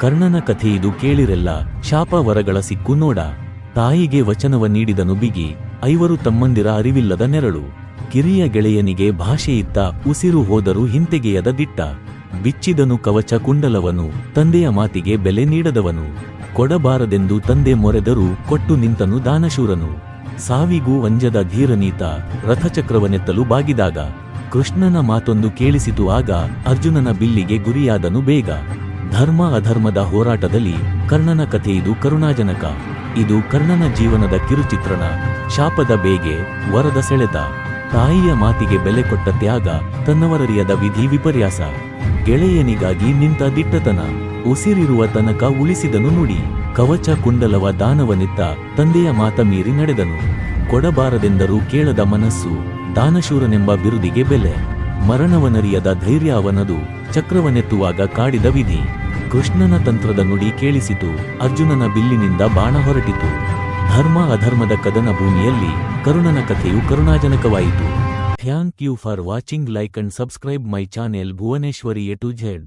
ಕರ್ಣನ ಕಥೆಯಿದು ಕೇಳಿರೆಲ್ಲ ಶಾಪ ವರಗಳ ಸಿಕ್ಕು ನೋಡ. ತಾಯಿಗೆ ವಚನವ ನೀಡಿದನು ಬಿಗಿ ಐವರು ತಮ್ಮಂದಿರ ಅರಿವಿಲ್ಲದ ನೆರಳು. ಕಿರಿಯ ಗೆಳೆಯನಿಗೆ ಭಾಷೆಯಿತ್ತ ಉಸಿರು ಹೋದರೂ ಹಿಂತೆಗೆಯದ ದಿಟ್ಟ. ಬಿಚ್ಚಿದನು ಕವಚ ಕುಂಡಲವನು, ತಂದೆಯ ಮಾತಿಗೆ ಬೆಲೆ ನೀಡದವನು. ಕೊಡಬಾರದೆಂದು ತಂದೆ ಮೊರೆದರೂ ಕೊಟ್ಟು ನಿಂತನು ದಾನಶೂರನು. ಸಾವಿಗೂ ವಂಜದ ಧೀರನೀತ ರಥಚಕ್ರವನೆತ್ತಲು ಬಾಗಿದಾಗ. ಕೃಷ್ಣನ ಮಾತೊಂದು ಕೇಳಿಸಿತು ಆಗ ಅರ್ಜುನನ ಬಿಲ್ಲಿಗೆ ಗುರಿಯಾದನು ಬೇಗ. ಧರ್ಮ ಅಧರ್ಮದ ಹೋರಾಟದಲ್ಲಿ ಕರ್ಣನ ಕಥೆಯಿದು ಕರುಣಾಜನಕ. ಇದು ಕರ್ಣನ ಜೀವನದ ಕಿರುಚಿತ್ರಣ. ಶಾಪದ ಬೇಗೆ ವರದ ಸೆಳೆತ. ತಾಯಿಯ ಮಾತಿಗೆ ಬೆಲೆ ಕೊಟ್ಟ ತ್ಯಾಗ, ತನ್ನವರರಿಯದ ವಿಧಿ ವಿಪರ್ಯಾಸ. ಗೆಳೆಯನಿಗಾಗಿ ನಿಂತ ದಿಟ್ಟತನ. ಉಸಿರಿರುವ ತನಕ ಉಳಿಸಿದನು ನುಡಿ. ಕವಚ ಕುಂಡಲವ ದಾನವನಿತ್ತ ತಂದೆಯ ಮಾತ ಮೀರಿ ನಡೆದನು. ಕೊಡಬಾರದೆಂದರೂ ಕೇಳದ ಮನಸ್ಸು ದಾನಶೂರನೆಂಬ ಬಿರುದಿಗೆ ಬೆಲೆ. ಮರಣವನರಿಯದ ಧೈರ್ಯ ಅವನದು ಚಕ್ರವನೆತ್ತುವಾಗ ಕಾಡಿದ ವಿಧಿ. ಕೃಷ್ಣನ ತಂತ್ರದ ನುಡಿ ಕೇಳಿಸಿತು, ಅರ್ಜುನನ ಬಿಲ್ಲಿನಿಂದ ಬಾಣ ಹೊರಟಿತು. ಧರ್ಮ ಅಧರ್ಮದ ಕದನ ಭೂಮಿಯಲ್ಲಿ ಕರುಣನ ಕಥೆಯು ಕರುಣಾಜನಕವಾಯಿತು. Thank you for watching, like and subscribe my channel Bhuvaneshwari A to Z.